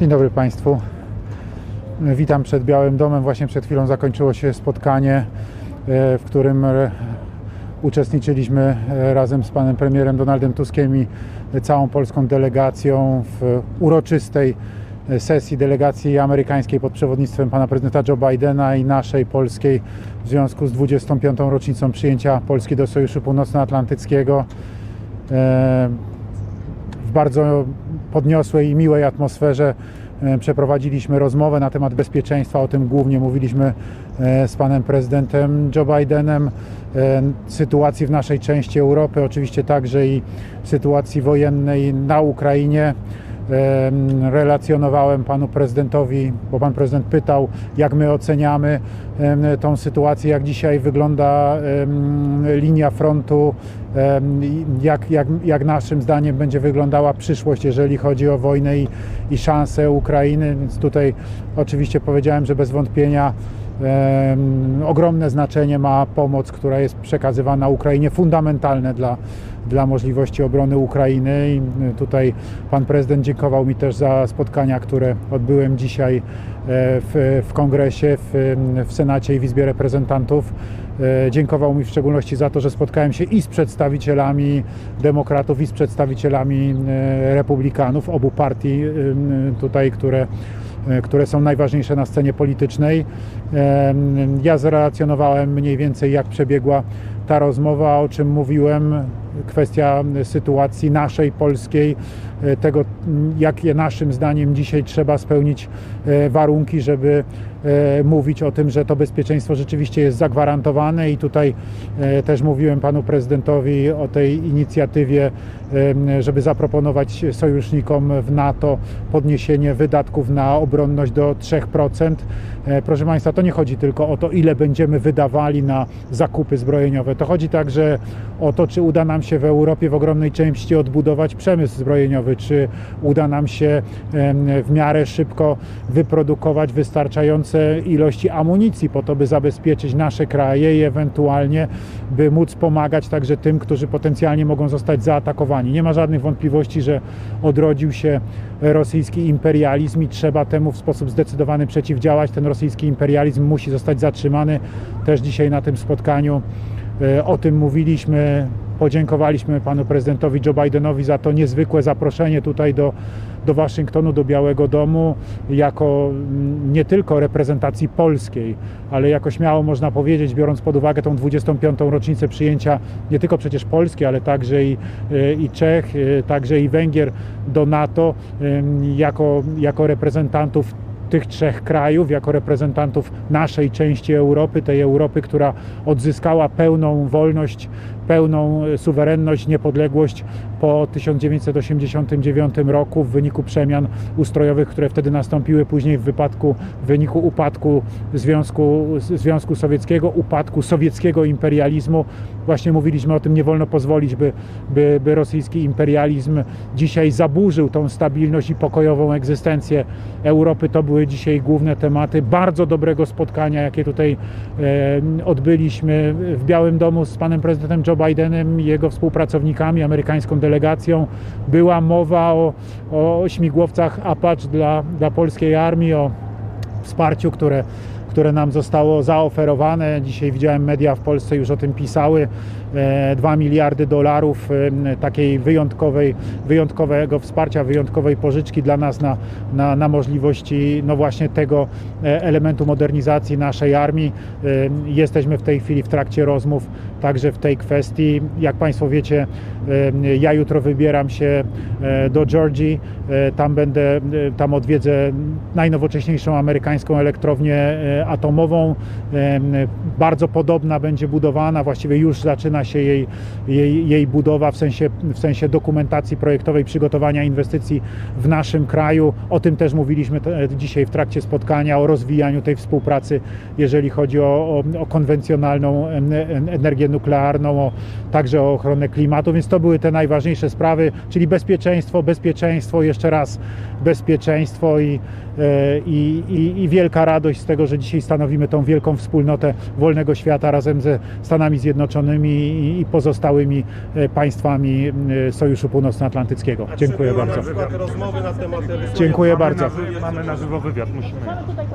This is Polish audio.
Dzień dobry Państwu. Witam przed Białym Domem. Właśnie przed chwilą zakończyło się spotkanie, e, w którym e, uczestniczyliśmy e, razem z panem premierem Donaldem Tuskiem i całą polską delegacją w uroczystej sesji delegacji amerykańskiej pod przewodnictwem pana prezydenta Joe Bidena i naszej polskiej w związku z 25. rocznicą przyjęcia Polski do Sojuszu Północnoatlantyckiego. W bardzo podniosłej i miłej atmosferze e, przeprowadziliśmy rozmowę na temat bezpieczeństwa. O tym głównie mówiliśmy e, z panem prezydentem Joe Bidenem. E, Sytuacji w naszej części Europy, oczywiście także i sytuacji wojennej na Ukrainie. Em, Relacjonowałem panu prezydentowi, bo pan prezydent pytał, jak my oceniamy tą sytuację, jak dzisiaj wygląda linia frontu, jak, jak, jak naszym zdaniem będzie wyglądała przyszłość, jeżeli chodzi o wojnę i, i szanse Ukrainy. Więc tutaj oczywiście powiedziałem, że bez wątpienia ogromne znaczenie ma pomoc, która jest przekazywana Ukrainie, fundamentalne dla, dla możliwości obrony Ukrainy. I tutaj pan prezydent dziękował mi też za spotkania, które odbyłem dzisiaj e, w, w kongresie, w, w Senacie i w Izbie Reprezentantów. E, Dziękował mi w szczególności za to, że spotkałem się i z przedstawicielami demokratów, i z przedstawicielami e, republikanów, obu partii tutaj, które które są najważniejsze na scenie politycznej. Em, Ja zrelacjonowałem mniej więcej, jak przebiegła ta rozmowa, o czym mówiłem, kwestia sytuacji naszej, polskiej, e, tego, jakie naszym zdaniem dzisiaj trzeba spełnić e, warunki, żeby e, mówić o tym, że to bezpieczeństwo rzeczywiście jest zagwarantowane i tutaj też mówiłem panu prezydentowi o tej inicjatywie, żeby zaproponować sojusznikom w NATO podniesienie wydatków na obronność do 3%. E, Proszę Państwa, to nie chodzi tylko o to, ile będziemy wydawali na zakupy zbrojeniowe. To chodzi także o to, czy uda nam się w Europie w ogromnej części odbudować przemysł zbrojeniowy, czy uda nam się w miarę szybko wyprodukować wystarczające ilości amunicji po to, by zabezpieczyć nasze kraje i ewentualnie by móc pomagać także tym, którzy potencjalnie mogą zostać zaatakowani. Nie ma żadnych wątpliwości, że odrodził się rosyjski imperializm i trzeba temu w sposób zdecydowany przeciwdziałać. Ten rosyjski imperializm musi zostać zatrzymany. Też dzisiaj na tym spotkaniu e, o tym mówiliśmy. Podziękowaliśmy panu prezydentowi Joe Bidenowi za to niezwykłe zaproszenie tutaj do, do Waszyngtonu, do Białego Domu, jako mm, nie tylko reprezentacji polskiej, ale jako śmiało można powiedzieć, biorąc pod uwagę tą 25. rocznicę przyjęcia nie tylko przecież Polski, ale także i, e, i Czech, e, także i Węgier do NATO, jako, jako reprezentantów tych trzech krajów, jako reprezentantów naszej części Europy, tej Europy, która odzyskała pełną wolność, pełną e, suwerenność, niepodległość po 1989 roku w wyniku przemian ustrojowych, które wtedy nastąpiły później w wypadku, w wyniku upadku Związku, Związku Sowieckiego, upadku sowieckiego imperializmu. Właśnie mówiliśmy o tym, nie wolno pozwolić, by, by, by rosyjski imperializm dzisiaj zaburzył tą stabilność i pokojową egzystencję Europy. To były dzisiaj główne tematy bardzo dobrego spotkania, jakie tutaj e, odbyliśmy w Białym Domu z panem prezydentem Joe Bidenem i jego współpracownikami, amerykańską delegacją. Była mowa o, o śmigłowcach Apache dla, dla polskiej armii, o wsparciu, które, które nam zostało zaoferowane. Dzisiaj widziałem media w Polsce już o tym pisały. 2 miliardy dolarów e, takiej wyjątkowej, wyjątkowego wsparcia, wyjątkowej pożyczki dla nas na, na, na możliwości no właśnie tego e, elementu modernizacji naszej armii. E, Jesteśmy w tej chwili w trakcie rozmów także w tej kwestii. Jak Państwo wiecie, ja jutro wybieram się do Georgii. Tam będę, tam odwiedzę najnowocześniejszą amerykańską elektrownię atomową. Bardzo podobna będzie budowana, właściwie już zaczyna się jej, jej, jej budowa w sensie, w sensie dokumentacji projektowej, przygotowania inwestycji w naszym kraju. O tym też mówiliśmy dzisiaj w trakcie spotkania, o rozwijaniu tej współpracy, jeżeli chodzi o, o, o konwencjonalną em, energię nuklearną, o, także o ochronę klimatu, więc to były te najważniejsze sprawy, czyli bezpieczeństwo, bezpieczeństwo, jeszcze raz bezpieczeństwo i, e, i, i, i wielka radość z tego, że dzisiaj dzisiaj stanowimy tą wielką wspólnotę wolnego świata razem ze Stanami Zjednoczonymi i- pozostałymi e, państwami e, Sojuszu Północnoatlantyckiego. Dziękuję bardzo. na przykład rozmowy na temat wysłania Dziękuję mamy bardzo. Mamy na żywo wywiad, musimy. Tutaj.